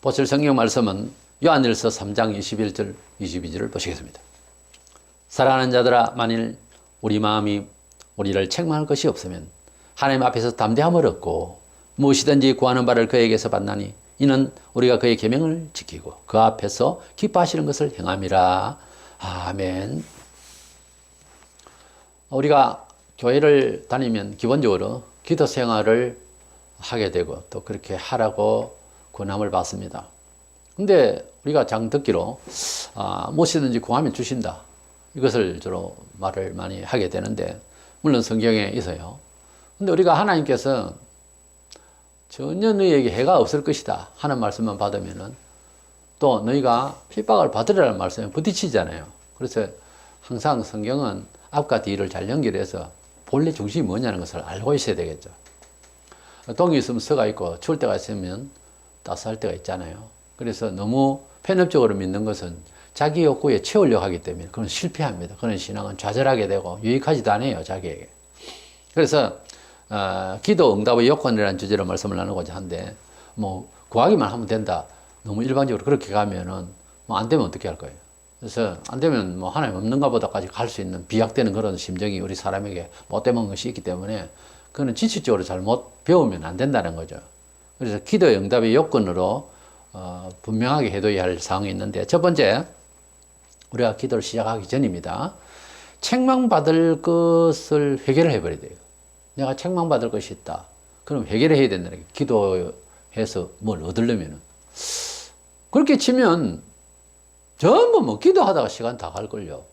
보실 성경 말씀은 요한일서 3장 21절 22절을 보시겠습니다. 사랑하는 자들아 만일 우리 마음이 우리를 책망할 것이 없으면 하나님 앞에서 담대함을 얻고 무엇이든지 구하는 바를 그에게서 받나니 이는 우리가 그의 계명을 지키고 그 앞에서 기뻐하시는 것을 행함이라. 아멘. 우리가 교회를 다니면 기본적으로 기도 생활을 하게 되고 또 그렇게 하라고 권함을 받습니다. 근데 우리가 장 듣기로 아, 무엇이든지 구하면 주신다. 이것을 주로 말을 많이 하게 되는데 물론 성경에 있어요. 근데 우리가 하나님께서 전혀 너희에게 해가 없을 것이다 하는 말씀만 받으면은 또 너희가 핍박을 받으라는 말씀에 부딪히잖아요. 그래서 항상 성경은 앞과 뒤를 잘 연결해서 본래 중심이 뭐냐는 것을 알고 있어야 되겠죠. 동이 있으면 서가 있고 추울 때가 있으면 따스할 때가 있잖아요. 그래서 너무 편협적으로 믿는 것은 자기 욕구에 채우려고 하기 때문에 그건 실패합니다. 그런 신앙은 좌절하게 되고 유익하지도 않아요, 자기에게. 그래서 어, 기도 응답의 요건이라는 주제로 말씀을 나누고자 하는데 뭐 구하기만 하면 된다. 너무 일반적으로 그렇게 가면은 뭐 안 되면 어떻게 할 거예요? 그래서 안 되면 뭐 하나님 없는가 보다까지 갈 수 있는 비약되는 그런 심정이 우리 사람에게 못되는 것이 있기 때문에 그거는 지식적으로 잘못 배우면 안 된다는 거죠. 그래서 기도 응답의 요건으로 어, 분명하게 해둬야 할 사항이 있는데 첫 번째 우리가 기도를 시작하기 전입니다. 책망받을 것을 회개를 해버려야 돼요. 내가 책망받을 것이 있다. 그럼 회개를 해야 된다는 게 기도해서 뭘 얻으려면은. 그렇게 치면 전부 뭐 기도하다가 시간 다 갈걸요.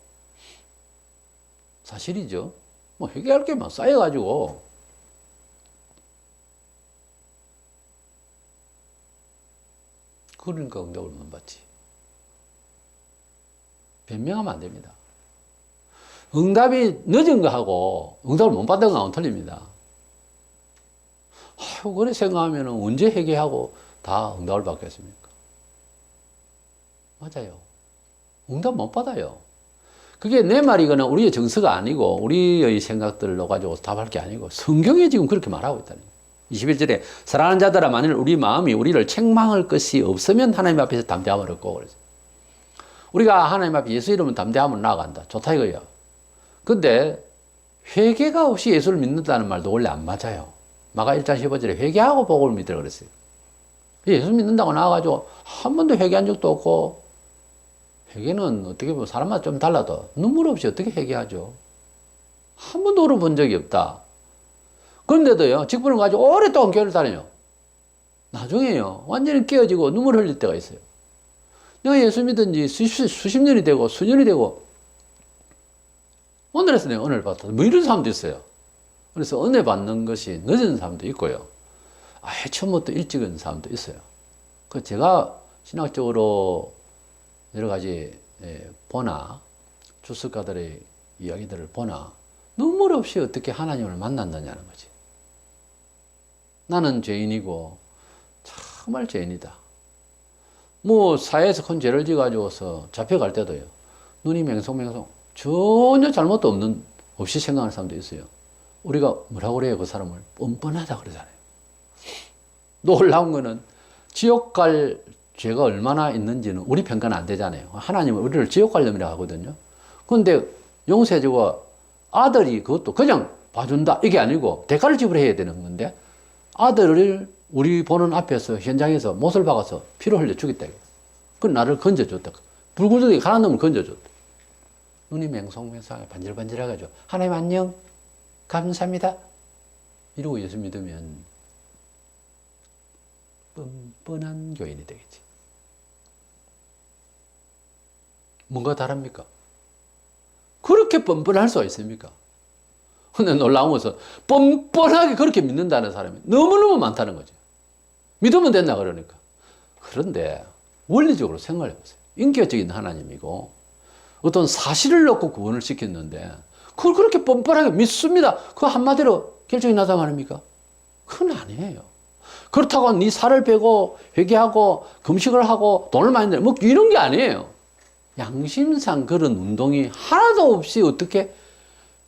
사실이죠. 뭐 회개할 게만 쌓여가지고. 그러니까 응답을 못 받지. 변명하면 안 됩니다. 응답이 늦은 거하고 응답을 못 받은 거하고는 틀립니다. 아유, 그래 생각하면 언제 회개하고 다 응답을 받겠습니까? 맞아요. 응답 못 받아요. 그게 내 말이거나 우리의 정서가 아니고 우리의 생각들로 가지고 답할 게 아니고 성경에 지금 그렇게 말하고 있다는 거예요. 21절에 사랑하는 자들아 만일 우리 마음이 우리를 책망할 것이 없으면 하나님 앞에서 담대함을 얻고 그래서 우리가 하나님 앞에 예수 이름은 담대함을 나아간다. 좋다 이거예요. 근데 회개가 없이 예수를 믿는다는 말도 원래 안 맞아요. 마가 1장 15절에 회개하고 복을 믿으라 그랬어요. 예수 믿는다고 나와가지고 한 번도 회개한 적도 없고 회개는 어떻게 보면 사람마다 좀 달라도 눈물 없이 어떻게 회개하죠? 한 번도 울어본 적이 없다. 그런데도요, 직분을 가지고 오랫동안 교회를 다녀요. 나중에요, 완전히 깨어지고 눈물 흘릴 때가 있어요. 내가 예수 믿은 지 수십, 수십 년이 되고 수년이 되고 오늘에서 내가 은혜를 받았다. 뭐 이런 사람도 있어요. 그래서 은혜 받는 것이 늦은 사람도 있고요. 아예 처음부터 일찍 은 사람도 있어요. 그 제가 신학적으로 여러 가지 예, 보나 주석가들의 이야기들을 보나 눈물 없이 어떻게 하나님을 만난다냐는 거지. 나는 죄인이고 정말 죄인이다. 뭐 사회에서 큰 죄를 지가지고서 잡혀갈 때도요. 눈이 맹송맹송 전혀 잘못도 없는 없이 생각하는 사람도 있어요. 우리가 뭐라고 그래요? 그 사람을 뻔뻔하다 그러잖아요. 놀라운 거는 지옥 갈 죄가 얼마나 있는지는 우리 평가는 안 되잖아요. 하나님은 우리를 지옥 갈 놈이라 하거든요. 그런데 용서해주고 아들이 그것도 그냥 봐준다 이게 아니고 대가를 지불해야 되는 건데 아들을 우리 보는 앞에서 현장에서 못을 박아서 피를 흘려 죽였다. 그 나를 건져줬다. 불구덩이 가난 놈을 건져줬다. 눈이 맹송맹송하게 반질반질해가지고 하나님 안녕 감사합니다 이러고 예수 믿으면 뻔뻔한 교인이 되겠지. 뭔가 다릅니까? 그렇게 뻔뻔할 수가 있습니까? 근데 놀라운 것은 뻔뻔하게 그렇게 믿는다는 사람이 너무너무 많다는 거죠. 믿으면 된다 그러니까. 그런데 원리적으로 생각해 보세요. 인격적인 하나님이고 어떤 사실을 놓고 구원을 시켰는데 그걸 그렇게 뻔뻔하게 믿습니다. 그 한마디로 결정이 나다 말입니까? 그건 아니에요. 그렇다고 네 살을 빼고 회개하고 금식을 하고 돈을 많이 내뭐 이런 게 아니에요. 양심상 그런 운동이 하나도 없이 어떻게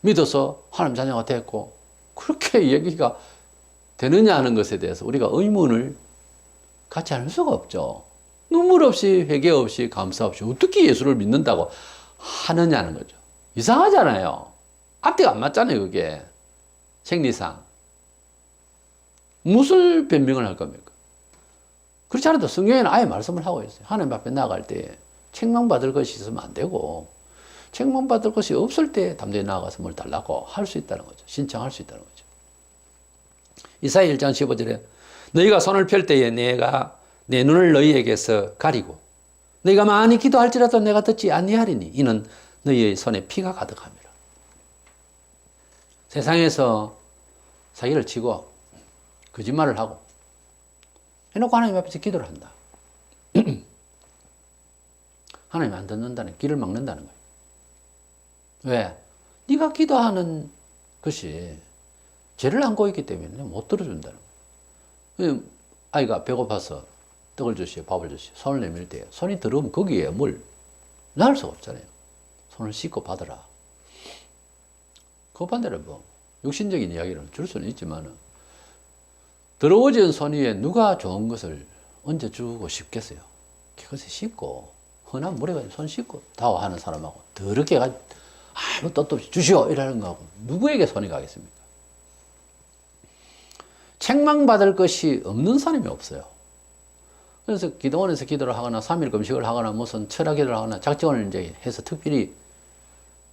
믿어서 하나님 자녀가 됐고 그렇게 얘기가 되느냐 하는 것에 대해서 우리가 의문을 갖지 않을 수가 없죠. 눈물 없이 회개 없이 감사 없이 어떻게 예수를 믿는다고 하느냐는 거죠. 이상하잖아요. 앞뒤가 안 맞잖아요, 그게. 생리상. 무슨 변명을 할 겁니까? 그렇지 않아도 성경에는 아예 말씀을 하고 있어요. 하나님 앞에 나아갈 때 책망받을 것이 있으면 안 되고, 책망받을 것이 없을 때 담대히 나아가서 뭘 달라고 할 수 있다는 거죠. 신청할 수 있다는 거죠. 이사야 1장 15절에 너희가 손을 펼 때에 내가 내 눈을 너희에게서 가리고 너희가 많이 기도할지라도 내가 듣지 아니하리니 이는 너희의 손에 피가 가득함이라. 세상에서 사기를 치고 거짓말을 하고 해놓고 하나님 앞에서 기도를 한다. 하나님 안 듣는다는 길을 막는다는 거예요. 왜? 네가 기도하는 것이 죄를 안고 있기 때문에 못 들어준다는 거예요. 아이가 배고파서 떡을 주시오, 밥을 주시오. 손을 내밀 때 손이 들어오면 거기에 뭘 나을 수가 없잖아요. 손을 씻고 받으라. 그 반대로 뭐 육신적인 이야기를 줄 수는 있지만은 더러워진 손 위에 누가 좋은 것을 얹어주고 싶겠어요. 그것을 씻고 흔한 물에 손 씻고 다와하는 사람하고 더럽게 가지고 아무 뜻도 없이 주시오 이러는 거하고 누구에게 손이 가겠습니까? 책망받을 것이 없는 사람이 없어요. 그래서 기도원에서 기도를 하거나 3일 금식을 하거나 무슨 철학 기도를 하거나 작정을 이제 해서 특별히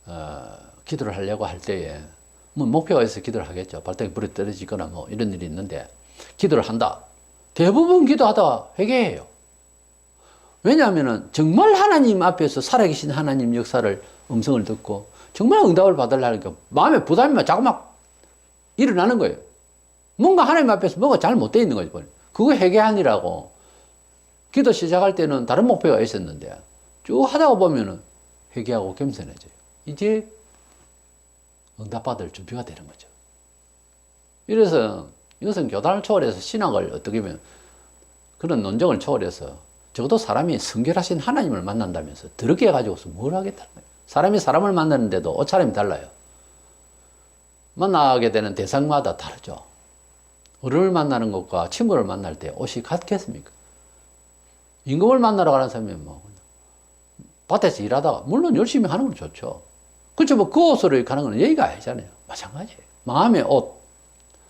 어, 기도를 하려고 할 때에 뭐 목표가 있어 기도를 하겠죠. 발등에 불이 떨어지거나 뭐 이런 일이 있는데 기도를 한다. 대부분 기도하다 회개해요. 왜냐하면은 정말 하나님 앞에서 살아계신 하나님 역사를 음성을 듣고 정말 응답을 받으려니까 마음에 부담이 자꾸 막 일어나는 거예요. 뭔가 하나님 앞에서 뭐가 잘못되어 있는 거죠. 그거 회개하니라고. 기도 시작할 때는 다른 목표가 있었는데 쭉 하다가 보면은 회개하고 겸손해져요. 이제 응답받을 준비가 되는 거죠. 이래서 이것은 교단을 초월해서 신학을 어떻게 보면 그런 논정을 초월해서 적어도 사람이 성결하신 하나님을 만난다면서 더럽게 해가지고서 뭘 하겠다는 거예요. 사람이 사람을 만나는데도 옷차림이 달라요. 만나게 되는 대상마다 다르죠. 어른을 만나는 것과 친구를 만날 때 옷이 같겠습니까? 임금을 만나러 가는 사람이 뭐, 밭에서 일하다가, 물론 열심히 하는 건 좋죠. 그렇죠. 뭐, 그 옷으로 가는 건 예의가 아니잖아요. 마찬가지예요. 마음의 옷.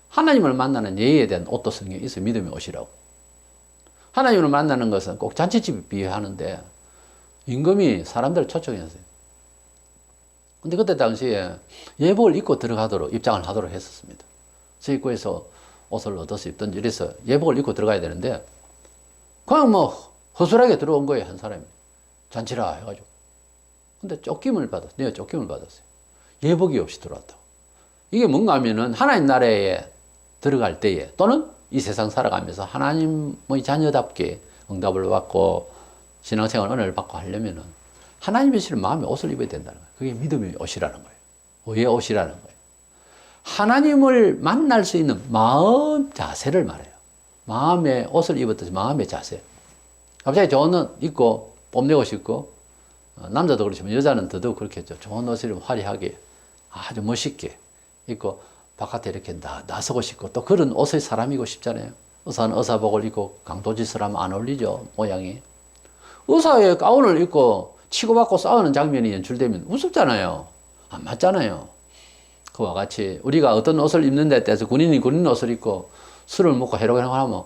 하나님을 만나는 예의에 대한 옷도 성경에 있어 믿음의 옷이라고. 하나님을 만나는 것은 꼭 잔치집에 비유하는데, 임금이 사람들을 초청했어요. 근데 그때 당시에 예복을 입고 들어가도록 입장을 하도록 했었습니다. 서입구에서 옷을 얻어서 입든지 이래서 예복을 입고 들어가야 되는데, 그냥 뭐, 허술하게 들어온 거예요, 한 사람이. 잔치라 해가지고. 근데 쫓김을 받았어. 내가 쫓김을 받았어요. 예복이 없이 들어왔다. 이게 뭔가 하면은 하나님 나라에 들어갈 때에 또는 이 세상 살아가면서 하나님의 자녀답게 응답을 받고 신앙생활 은혜를 받고 하려면은 하나님의 실은 마음의 옷을 입어야 된다는 거예요. 그게 믿음의 옷이라는 거예요. 의의 옷이라는 거예요. 하나님을 만날 수 있는 마음 자세를 말해요. 마음의 옷을 입었듯이 마음의 자세. 갑자기 좋은 옷 입고 뽐내고 싶고 어, 남자도 그렇지만 여자는 더더욱 그렇겠죠. 좋은 옷을 화려하게 아주 멋있게 입고 바깥에 이렇게 나, 나서고 싶고 또 그런 옷의 사람이고 싶잖아요. 의사는 의사복을 입고 강도짓을 하면 안 어울리죠. 모양이. 의사의 가운을 입고 치고받고 싸우는 장면이 연출되면 우습잖아요. 안 맞잖아요. 그와 같이 우리가 어떤 옷을 입는 데 따라서 군인이 군인 옷을 입고 술을 먹고 해로게 하면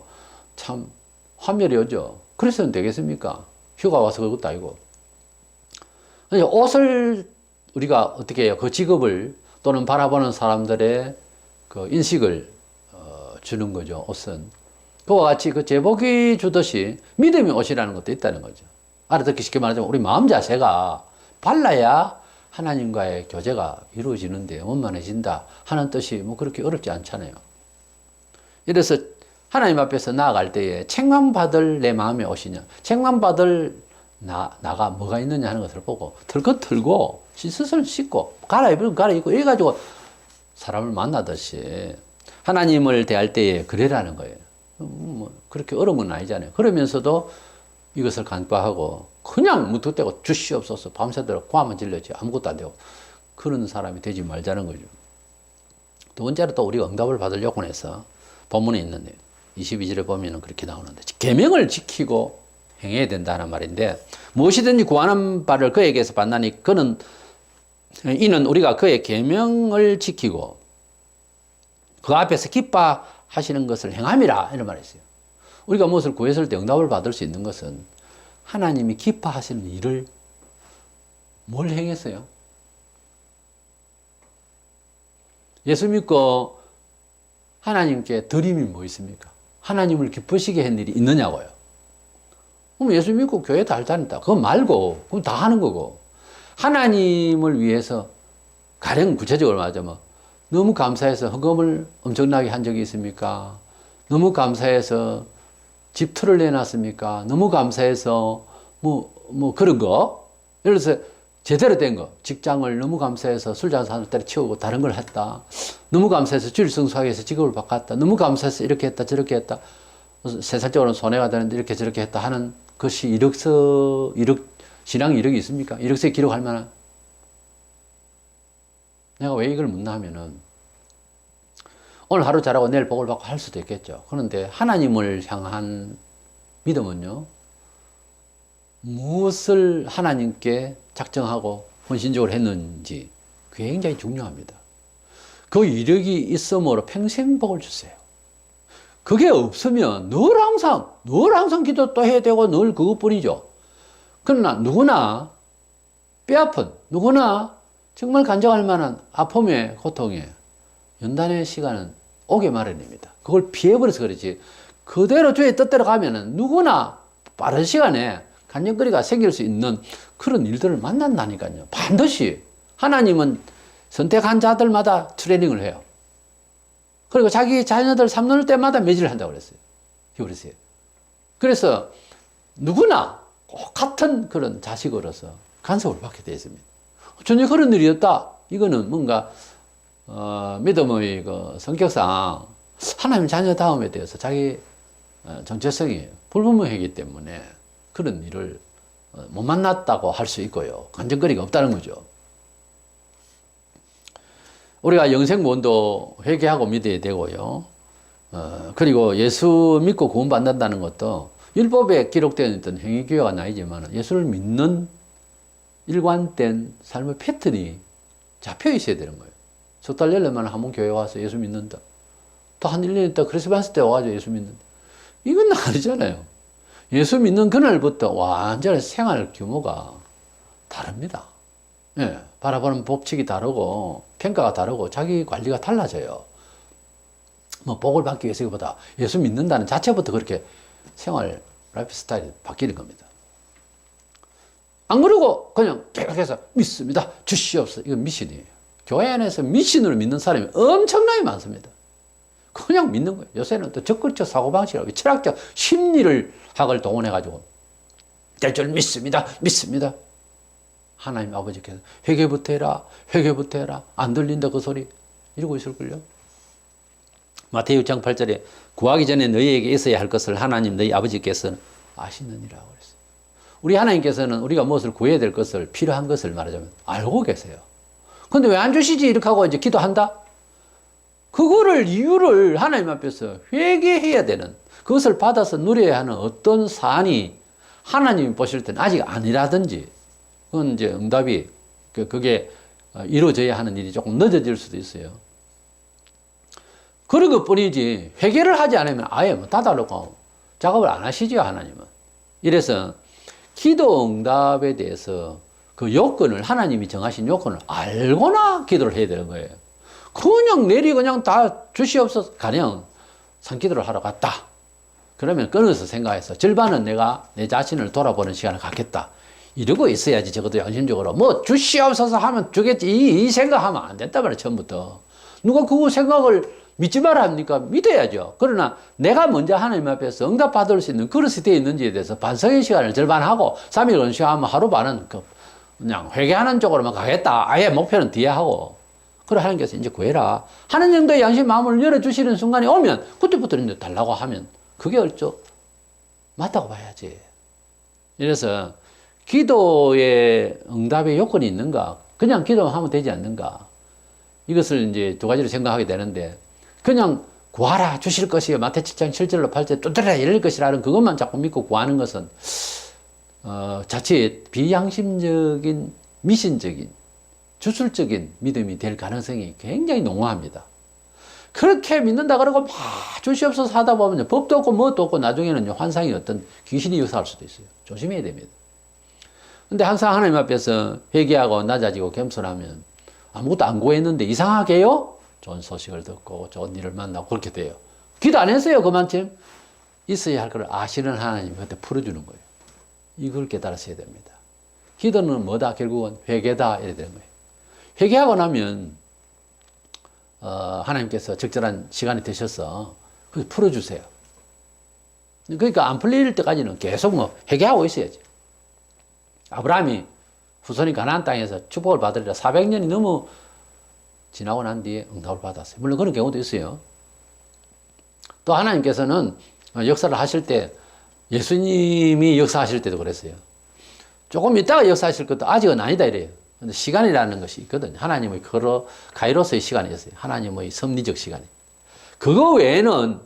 참 환멸이 오죠. 그래서는 되겠습니까? 휴가 와서 그것도 아니고. 옷을 우리가 어떻게 해요? 그 직업을 또는 바라보는 사람들의 그 인식을 어, 주는 거죠. 옷은. 그와 같이 그 제복이 주듯이 믿음의 옷이라는 것도 있다는 거죠. 알아듣기 쉽게 말하자면 우리 마음 자세가 발라야 하나님과의 교제가 이루어지는데 원만해진다 하는 뜻이 뭐 그렇게 어렵지 않잖아요. 이래서 하나님 앞에서 나아갈 때에 책망받을 내 마음의 옷이냐, 책망받을 나, 나가 뭐가 있느냐 하는 것을 보고 털것 털고 씻을 씻고 갈아입으면 갈아입고 이래 가지고 사람을 만나듯이 하나님을 대할 때에 그래라는 거예요. 뭐 그렇게 어려운 건 아니잖아요. 그러면서도 이것을 간과하고 그냥 무턱대고 주시옵소서 밤새도록 고함만 질렀지 아무것도 안 되고 그런 사람이 되지 말자는 거죠. 두 번째로 또 우리가 응답을 받으려고 해서 본문에 있는데 22절에 보면은 그렇게 나오는데 계명을 지키고 행해야 된다는 말인데 무엇이든지 구하는 바를 그에게서 받나니 그는 이는 우리가 그의 계명을 지키고 그 앞에서 기뻐하시는 것을 행함이라 이런 말이 있어요. 우리가 무엇을 구했을 때 응답을 받을 수 있는 것은 하나님이 기뻐하시는 일을 뭘 행했어요? 예수 믿고 하나님께 드림이 뭐 있습니까? 하나님을 기쁘시게 한 일이 있느냐고요. 그럼 예수 믿고 교회 잘 다닌다. 그거 말고, 그건 다 하는 거고. 하나님을 위해서 가령 구체적으로 말하자면 너무 감사해서 헌금을 엄청나게 한 적이 있습니까? 너무 감사해서 집터를 내놨습니까? 너무 감사해서 뭐, 뭐 그런 거. 예를 들어서 제대로 된 거. 직장을 너무 감사해서 술잔 사는 때려치우고 다른 걸 했다. 너무 감사해서 주일 성수하기 위해서 직업을 바꿨다. 너무 감사해서 이렇게 했다, 저렇게 했다. 세상적으로는 손해가 되는데 이렇게 저렇게 했다 하는 것이 이력서, 이력, 신앙 이력이 있습니까? 이력서에 기록할 만한. 내가 왜 이걸 묻나 하면은 오늘 하루 잘하고 내일 복을 받고 할 수도 있겠죠. 그런데 하나님을 향한 믿음은요, 무엇을 하나님께 작정하고 헌신적으로 했는지 굉장히 중요합니다. 그 이력이 있음으로 평생 복을 주세요. 그게 없으면 늘 항상, 늘 항상 기도 또 해야 되고 늘 그것뿐이죠. 그러나 누구나 뼈아픈, 누구나 정말 간증할 만한 아픔의 고통에 연단의 시간은 오게 마련입니다. 그걸 피해버려서 그렇지. 그대로 주의 뜻대로 가면은 누구나 빠른 시간에 간증거리가 생길 수 있는 그런 일들을 만난다니까요. 반드시 하나님은 선택한 자들마다 트레이닝을 해요. 그리고 자기 자녀들 삼놓을 때마다 매질을 한다고 그랬어요. 그랬어요. 그래서 누구나 꼭 같은 그런 자식으로서 간섭을 받게 되어 있습니다. 전혀 그런 일이 없다. 이거는 뭔가 어, 믿음의 그 성격상 하나님 자녀 다움에 대해서 자기 어, 정체성이 불분명하기 때문에 그런 일을 어, 못 만났다고 할 수 있고요. 간증거리가 없다는 거죠. 우리가 영생본도 회개하고 믿어야 되고요. 어, 그리고 예수 믿고 구원받는다는 것도 율법에 기록되어 있던 행위교회가 나이지만 예수를 믿는 일관된 삶의 패턴이 잡혀 있어야 되는 거예요. 석 달 열려면 한번 교회 와서 예수 믿는다. 또 한 1년 있다 크리스마스 때 와가지고 예수 믿는다. 이건 아니잖아요. 예수 믿는 그날부터 완전히 생활 규모가 다릅니다. 예, 바라보는 법칙이 다르고 평가가 다르고 자기 관리가 달라져요. 뭐 복을 받기 위해서보다 예수 믿는다는 자체부터 그렇게 생활 라이프 스타일이 바뀌는 겁니다. 안 그러고 그냥 계속해서 믿습니다. 주시옵소서. 이건 미신이에요. 교회 안에서 미신으로 믿는 사람이 엄청나게 많습니다. 그냥 믿는 거예요. 요새는 또 적극적 사고방식이라고 철학적 심리를 학을 동원해가지고 될줄 믿습니다. 믿습니다. 하나님 아버지께서 회개부터 해라. 회개부터 해라. 안 들린다 그 소리. 이러고 있을걸요. 마태육 장 8절에 구하기 전에 너희에게 있어야 할 것을 하나님 너희 아버지께서는 아시느니라고 그랬어요. 우리 하나님께서는 우리가 무엇을 구해야 될 것을 필요한 것을 말하자면 알고 계세요. 근데 왜 안 주시지? 이렇게 하고 이제 기도한다? 그거를 이유를 하나님 앞에서 회개해야 되는 그것을 받아서 누려야 하는 어떤 사안이 하나님이 보실 때는 아직 아니라든지 그건 이제 응답이 그, 그게 이루어져야 하는 일이 조금 늦어질 수도 있어요. 그런 것 뿐이지 회개를 하지 않으면 아예 뭐 다다르고 작업을 안 하시죠 하나님은. 이래서 기도 응답에 대해서 그 요건을 하나님이 정하신 요건을 알고나 기도를 해야 되는 거예요. 그냥 내리 그냥 다 주시옵소서 가령 산기도를 하러 갔다. 그러면 끊어서 생각해서 절반은 내가 내 자신을 돌아보는 시간을 갖겠다. 이러고 있어야지 적어도 양심적으로 뭐 주시옵소서 하면 주겠지 이, 이 생각하면 안 된다 말이야 처음부터 누가 그 생각을 믿지 말아 합니까 믿어야죠 그러나 내가 먼저 하나님 앞에서 응답받을 수 있는 그릇이 되어 있는지에 대해서 반성의 시간을 절반하고 3일 은시하면 하루 반은 그 그냥 회개하는 쪽으로만 가겠다 아예 목표는 뒤에 하고 그래 하나님께서 이제 구해라 하는 정도의 양심 마음을 열어주시는 순간이 오면 그때부터 이제 달라고 하면 그게 얼추 맞다고 봐야지 이래서 기도의 응답의 요건이 있는가? 그냥 기도만 하면 되지 않는가? 이것을 이제 두 가지로 생각하게 되는데, 그냥 구하라 주실 것이요 마태 7장 7절로 8절 뚜드려 이럴 것이라는 그것만 자꾸 믿고 구하는 것은 어, 자칫 비양심적인 미신적인 주술적인 믿음이 될 가능성이 굉장히 농후합니다. 그렇게 믿는다 그러고 막 주시옵소서 하다 보면 법도 없고 뭣도 없고 나중에는 환상이 어떤 귀신이 역사할 수도 있어요. 조심해야 됩니다. 근데 항상 하나님 앞에서 회개하고 낮아지고 겸손하면 아무것도 안 구했는데 이상하게요? 좋은 소식을 듣고 좋은 일을 만나고 그렇게 돼요. 기도 안 했어요, 그만큼. 있어야 할 걸 아시는 하나님이 그때 풀어주는 거예요. 이걸 깨달으셔야 됩니다. 기도는 뭐다? 결국은 회개다. 이래 되는 거예요. 회개하고 나면, 어, 하나님께서 적절한 시간이 되셔서 그 풀어주세요. 그러니까 안 풀릴 때까지는 계속 뭐 회개하고 있어야지. 아브라함이 후손이 가나안 땅에서 축복을 받으리라 400년이 넘어 지나고 난 뒤에 응답을 받았어요. 물론 그런 경우도 있어요. 또 하나님께서는 역사를 하실 때 예수님이 역사하실 때도 그랬어요. 조금 있다가 역사하실 것도 아직은 아니다 이래요. 근데 시간이라는 것이 있거든요. 하나님의 그로 가이로스의 시간이 있어요. 하나님의 섭리적 시간이. 그거 외에는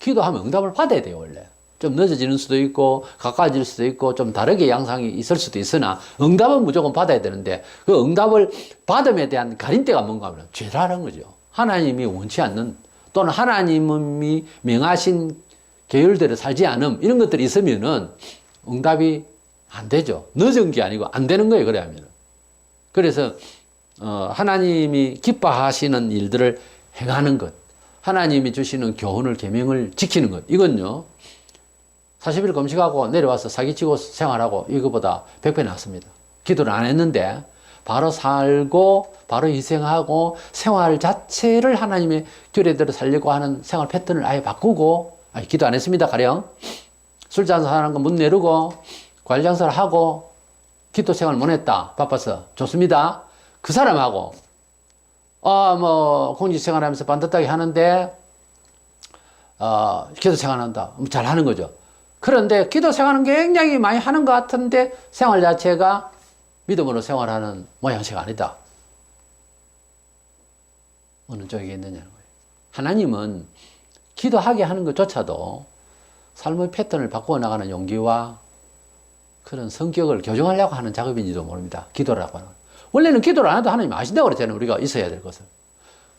기도하면 응답을 받아야 돼요, 원래. 좀 늦어지는 수도 있고, 가까워질 수도 있고, 좀 다르게 양상이 있을 수도 있으나, 응답은 무조건 받아야 되는데, 그 응답을 받음에 대한 가림대가 뭔가 하면 죄라는 거죠. 하나님이 원치 않는, 또는 하나님이 명하신 계율대로 살지 않음, 이런 것들이 있으면은 응답이 안 되죠. 늦은 게 아니고 안 되는 거예요, 그래 하면은. 그래서, 어, 하나님이 기뻐하시는 일들을 행하는 것, 하나님이 주시는 교훈을, 계명을 지키는 것, 이건요, 40일 금식하고 내려와서 사기치고 생활하고 이거보다 100배 낫습니다. 기도를 안 했는데 바로 살고 바로 희생하고 생활 자체를 하나님의 규례대로 살려고 하는 생활 패턴을 아예 바꾸고 아니, 기도 안 했습니다. 가령 술잔 사는 거문 내르고 관장사를 하고 기도 생활 못 했다. 바빠서 좋습니다. 그 사람하고 아 뭐 공직 생활하면서 반듯하게 하는데 어, 기도 생활한다. 잘 하는 거죠. 그런데 기도 생활은 굉장히 많이 하는 것 같은데 생활 자체가 믿음으로 생활하는 모양새가 아니다. 어느 쪽에 있느냐는 거예요. 하나님은 기도하게 하는 것조차도 삶의 패턴을 바꾸어 나가는 용기와 그런 성격을 교정하려고 하는 작업인지도 모릅니다. 기도라고 하는. 원래는 기도를 안 해도 하나님 아신다고 그랬잖아요. 우리가 있어야 될 것을.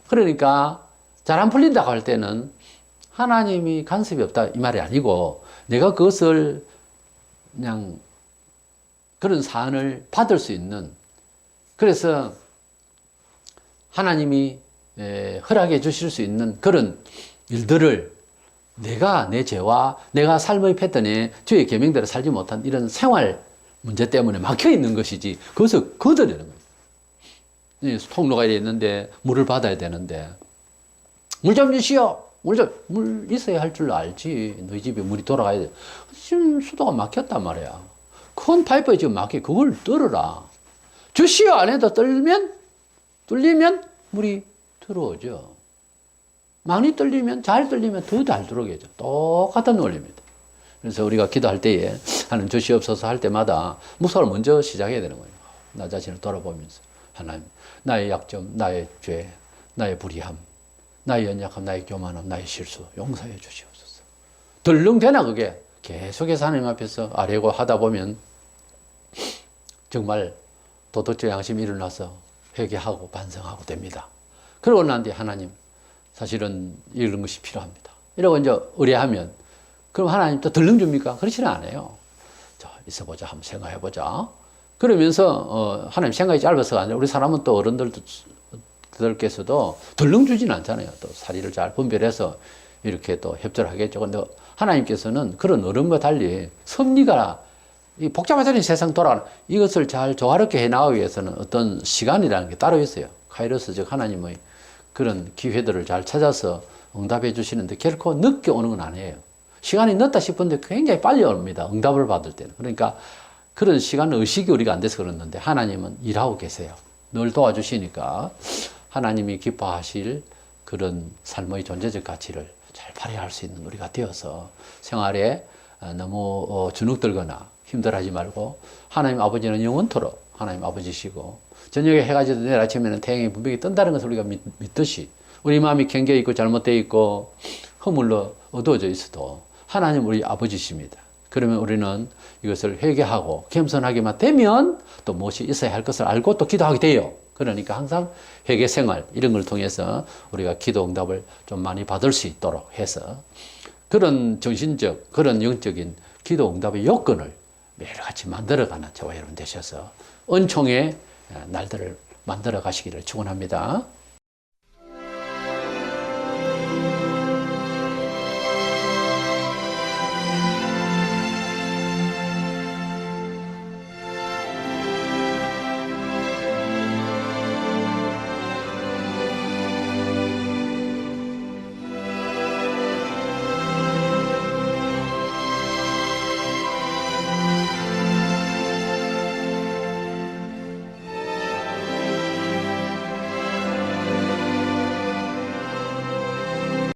그러니까 잘 안 풀린다고 할 때는 하나님이 간섭이 없다 이 말이 아니고 내가 그것을 그냥 그런 사안을 받을 수 있는 그래서 하나님이 허락해 주실 수 있는 그런 일들을 내가 내 죄와 내가 삶의 패턴에 주의 계명대로 살지 못한 이런 생활 문제 때문에 막혀 있는 것이지 그것을 거둬내는 거예요. 통로가 있는데 물을 받아야 되는데 물 좀 주시오. 물, 좀, 물 있어야 할 줄 알지. 너희 집에 물이 돌아가야 돼. 지금 수도가 막혔단 말이야. 큰 파이프에 지금 막혀. 그걸 뚫어라. 주시오 안에다 떨면, 뚫리면 물이 들어오죠. 많이 뚫리면, 잘 뚫리면 더 잘 들어오겠죠. 똑같은 원리입니다. 그래서 우리가 기도할 때에 하는 주시옵소서 할 때마다 묵상을 먼저 시작해야 되는 거예요. 나 자신을 돌아보면서. 하나님, 나의 약점, 나의 죄, 나의 불의함, 나의 연약함, 나의 교만함, 나의 실수 용서해 주시옵소서. 덜렁대나 그게 계속해서 하나님 앞에서 아뢰고 하다 보면 정말 도덕적 양심이 일어나서 회개하고 반성하고 됩니다. 그러고 난 뒤에 하나님 사실은 이런 것이 필요합니다. 이러고 이제 의뢰하면 그럼 하나님 또 덜렁 줍니까? 그렇지는 않아요. 자, 있어 보자. 한번 생각해 보자. 그러면서 어, 하나님 생각이 짧아서가 아니라 우리 사람은 또 어른들도 들께서도 덜렁 주진 않잖아요. 또 사리를 잘 분별해서 이렇게 또 협조하겠죠. 근데 하나님께서는 그런 어른과 달리 섭리가 이 복잡해진 세상 돌아가는 이것을 잘 조화롭게 해 나가기 위해서는 어떤 시간이라는 게 따로 있어요. 카이로스 즉 하나님의 그런 기회들을 잘 찾아서 응답해 주시는데 결코 늦게 오는 건 아니에요. 시간이 늦다 싶은데 굉장히 빨리 옵니다. 응답을 받을 때는. 그러니까 그런 시간 의식이 우리가 안 돼서 그렇는데 하나님은 일하고 계세요. 늘 도와주시니까 하나님이 기뻐하실 그런 삶의 존재적 가치를 잘 발휘할 수 있는 우리가 되어서 생활에 너무 어, 주눅들거나 힘들어하지 말고 하나님 아버지는 영원토록 하나님 아버지시고 저녁에 해가 지도 내일 아침에는 태양이 분명히 뜬다는 것을 우리가 믿, 듯이 우리 마음이 캥겨 있고 잘못되어 있고 허물로 어두워져 있어도 하나님 우리 아버지십니다. 그러면 우리는 이것을 회개하고 겸손하게만 되면 또 무엇이 있어야 할 것을 알고 또 기도하게 돼요. 그러니까 항상 회개 생활 이런 걸 통해서 우리가 기도 응답을 좀 많이 받을 수 있도록 해서 그런 정신적, 그런 영적인 기도 응답의 요건을 매일같이 만들어가는 저와 여러분 되셔서 은총의 날들을 만들어 가시기를 축원합니다.